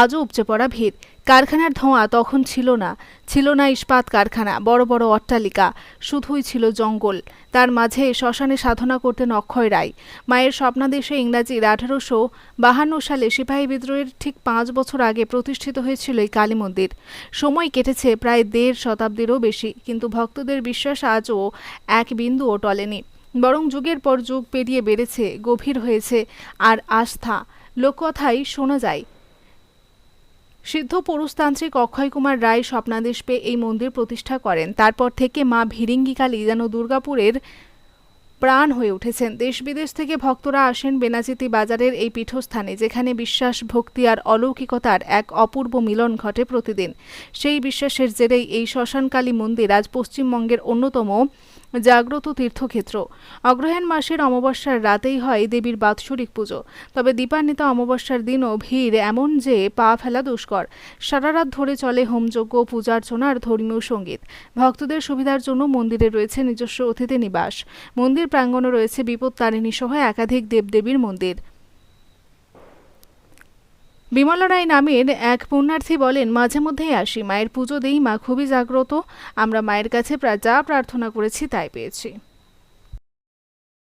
আজও উপচে পড়া ভিড়। কারখানার ধোঁয়া তখন ছিল না। ছিল না ইস্পাত কারখানা, বড় বড় অট্টালিকা, শুধুই ছিল জঙ্গল। তার মাঝে শ্মশানে সাধনা করতেন অক্ষয় রায়। মায়ের স্বপ্নাদেশে ইংরাজির আঠারোশো বাহান্ন সালে সিপাহী বিদ্রোহের ঠিক পাঁচ বছর আগে প্রতিষ্ঠিত হয়েছিল এই কালী মন্দির। সময় কেটেছে প্রায় দেড় শতাব্দীরও বেশি, কিন্তু ভক্তদের বিশ্বাস আজও এক বিন্দুও টলেনি। বরং যুগের পর যুগ পেরিয়ে বেড়েছে, গভীর হয়েছে, আর আস্থা। লোককথাই শোনা যায় সিদ্ধ পুরুষতান্ত্রিক অক্ষয় কুমার রায় স্বপ্নাদেশ পেয়ে এই মন্দির প্রতিষ্ঠা করেন। তারপর থেকে মা ভিরিঙ্গিকালী যেন দুর্গাপুরের প্রাণ হয়ে উঠেছেন। দেশ বিদেশ থেকে ভক্তরা আসেন বেনাচিতি বাজারের এই পীঠস্থানে, যেখানে বিশ্বাস, ভক্তি আর অলৌকিকতার এক অপূর্ব মিলন ঘটে প্রতিদিন। সেই বিশ্বাসের জেরেই এই শ্মশানকালী মন্দির আজ পশ্চিমবঙ্গের অন্যতম জাগ্রত তীর্থক্ষেত্র। অগ্রহায়ণ মাসের অমাবস্যার রাতেই হয় দেবীর বাৎসরিক পুজো। তবে দীপান্বিত অমাবস্যার দিনও ভিড় এমন যে পা ফেলা দুষ্কর। সারা রাত ধরে চলে হোমযজ্ঞ পূজার্চনার ধর্মীয় সংগীত। ভক্তদের সুবিধার জন্য মন্দিরে রয়েছে নিজস্ব অতিথি নিবাস। মন্দির প্রাঙ্গণে রয়েছে বিপদ তারিণী সহ একাধিক দেবদেবীর মন্দির। বিমলা রায় নামের এক পুণ্যার্থী বলেন, মাঝে মধ্যেই আসি। মায়ের পুজো দেই, মা খুবই জাগ্রত। আমরা মায়ের কাছে যা প্রার্থনা করেছি তাই পেয়েছি।